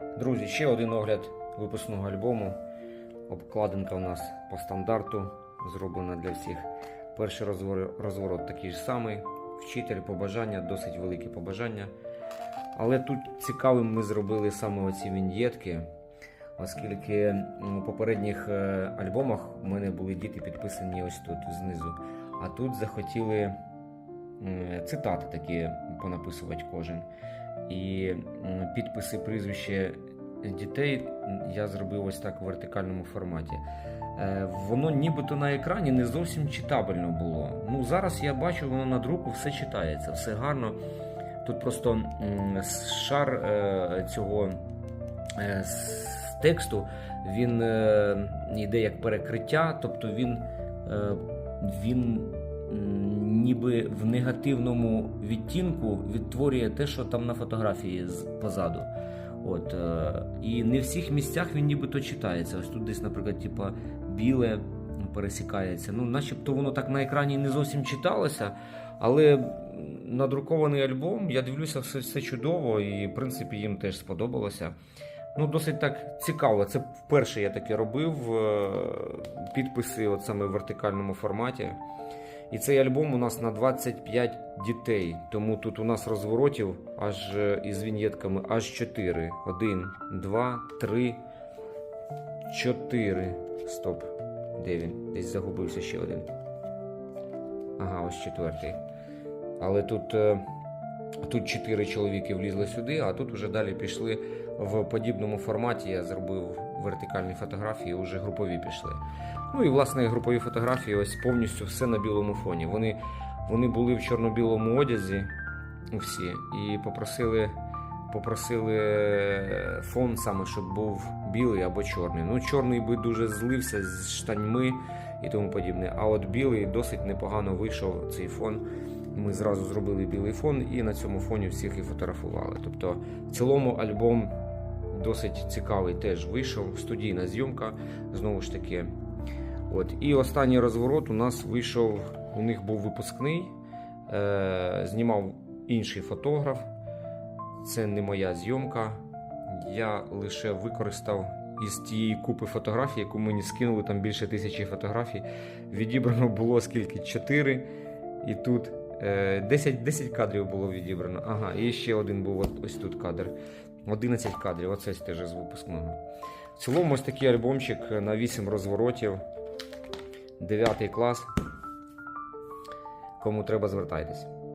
Друзі, ще один огляд випускного альбому. Обкладинка у нас по стандарту зроблена для всіх. Перший розворот, такий ж самий. Вчитель, побажання, досить великі побажання. Але тут цікавим ми зробили саме оці віньєтки, оскільки у попередніх е, альбомах у мене були діти підписані ось тут знизу. А тут захотіли цитати такі понаписувати кожен. І підписи прізвище дітей я зробив ось так в вертикальному форматі. Е, Воно нібито на екрані не зовсім читабельно було. Ну зараз я бачу, воно на друку все читається, все гарно. Тут просто шар е, цього е, тексту він йде як перекриття, тобто він, він ніби в негативному відтінку відтворює те, що там на фотографії позаду. От, е, і не в всіх місцях він нібито читається. Ось тут десь, наприклад, типа біле пересікається. Ну, начебто воно так на екрані не зовсім читалося, але надрукований альбом, я дивлюся, все, все чудово, і в принципі їм теж сподобалося. Ну, досить так цікаво. Це вперше я таке робив. е, Підписи, от саме в вертикальному форматі. І цей альбом у нас на 25 дітей. Тому тут у нас розворотів аж е, із віньєтками аж 4. 1, 2, 3, 4. Стоп. Де він? Десь загубився ще один. Ага, ось четвертий. Але тут, е, тут 4 чоловіки влізли сюди, а тут вже далі пішли в подібному форматі. Я зробив вертикальні фотографії, вже групові пішли. Ну і власне групові фотографії, ось повністю все на білому фоні. Вони, вони були в чорно-білому одязі всі і попросили, попросили фон саме, щоб був білий або чорний. Ну, чорний би дуже злився з штаньми і тому подібне. А от білий досить непогано вийшов цей фон. Ми зразу зробили білий фон і на цьому фоні всіх і фотографували. Тобто, в цілому альбом досить цікавий теж вийшов. Студійна зйомка, знову ж таки. От. І останній розворот у нас вийшов, у них був випускний, е, знімав інший фотограф. Це не моя зйомка. Я лише використав із тієї купи фотографій, яку мені скинули, там більше тисячі фотографій. Відібрано було скільки? 4. І тут е, 10, 10 кадрів було відібрано. Ага, і ще один був ось тут кадр. 11 кадрів, оце теж з випускного. В цілому ось такий альбомчик на 8 розворотів. 9 клас. Кому треба, звертайтесь.